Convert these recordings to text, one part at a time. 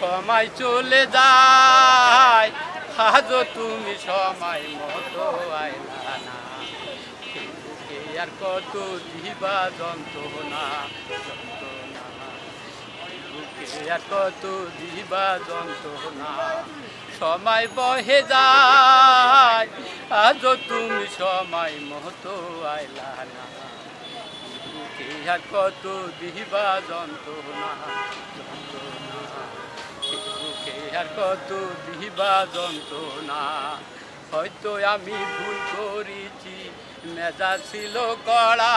সময় চলে যায়। আজও তুমি সময় মতো আর কত দিবা যন্ত্রণা আর কত দিবা যন্ত্রণা। সময় বহে যায়। আজও তুমি সময় মতো আইলা না। কত দিবা যন্ত্রণা। আর কত দিবা যন্ত্রণা। হয়তো আমি ভুল করেছি মেজা ছিল কড়া।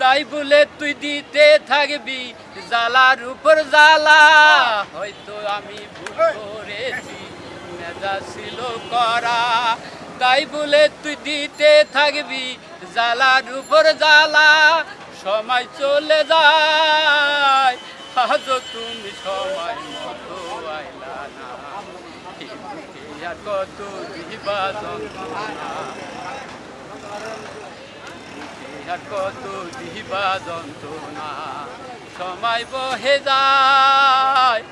তাই বলে তুই দিতে থাকবি জ্বালার উপর জ্বালা। হয়তো আমি ভুল করেছি মেজা ছিল করা তাই বলে তুই দিতে থাকবি জ্বালার উপর জ্বালা। সময় চলে যায় আজও তুমি সময় মতো আইলা। কত দিবা যন্ত্রণা বুকে আর কত দিবা যন্ত্রণা সময় বহে যায়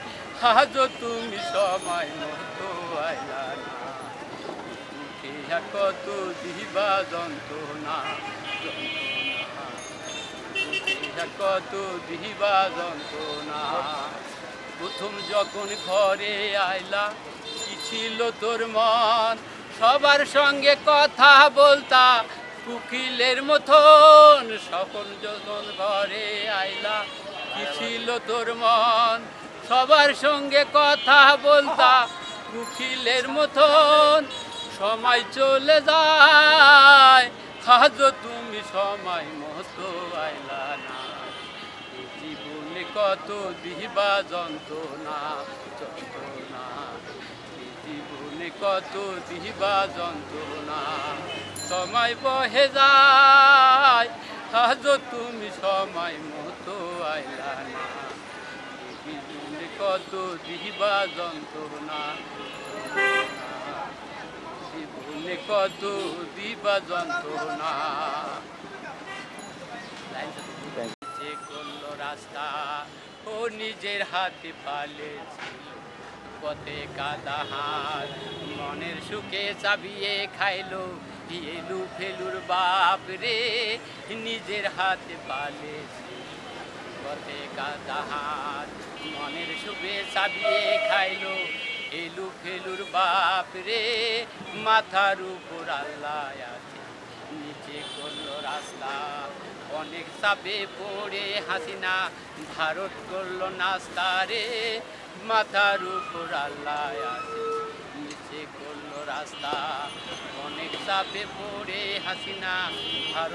আজও তুমি সময় মতো আইলা না। কত দিবা যন্ত্রণা যন্ত্রণা। বুকে আর কত দিবা যন্ত্রণা। প্রথম যখন ঘরে আইলা, কি ছিল তোর মন? সবার সঙ্গে কথা বলতা কুকিলের মতন। সকল যখন ঘরে আইলা, কি ছিল তোর মন? সবার সঙ্গে কথা বলতা কুকিলের মতন। সময় চলে যায়, আজও তুমি সময় মতো আইলা না। কত দিবা যন্ত্রণা যন্ত্রণা। জীবনে কত দিবা যন্ত্রণা। সময় বহে যায় আজও তুমি সময় মতো আইলা না। জীবনে কত যন্ত্রণা যন্ত্রণা জীবনে কত দিবা যন্ত্রণা। যে করল রাস্তা, ও নিজের হাতে পালেছিল পথে কাদা হাত, মনের সুখে চাবিয়ে খাইলো। এলু ফেলুর বাপ রে, নিজের হাতে পালেছিল পথে কাদা হাত, মনের সুখে চাবিয়ে খাইলো। এলু ফেলুর বাপ রে, মাথার উপর আল্লাহ আছে। নিচে করল রাস্তা। অনেক চাপে পড়ে হাসিনা ভারত করল নাস্তা রে। মাথার উপর আল্লাহ আছে, নিচে করল রাস্তা। অনেক চাপে পড়ে হাসিনা ভারত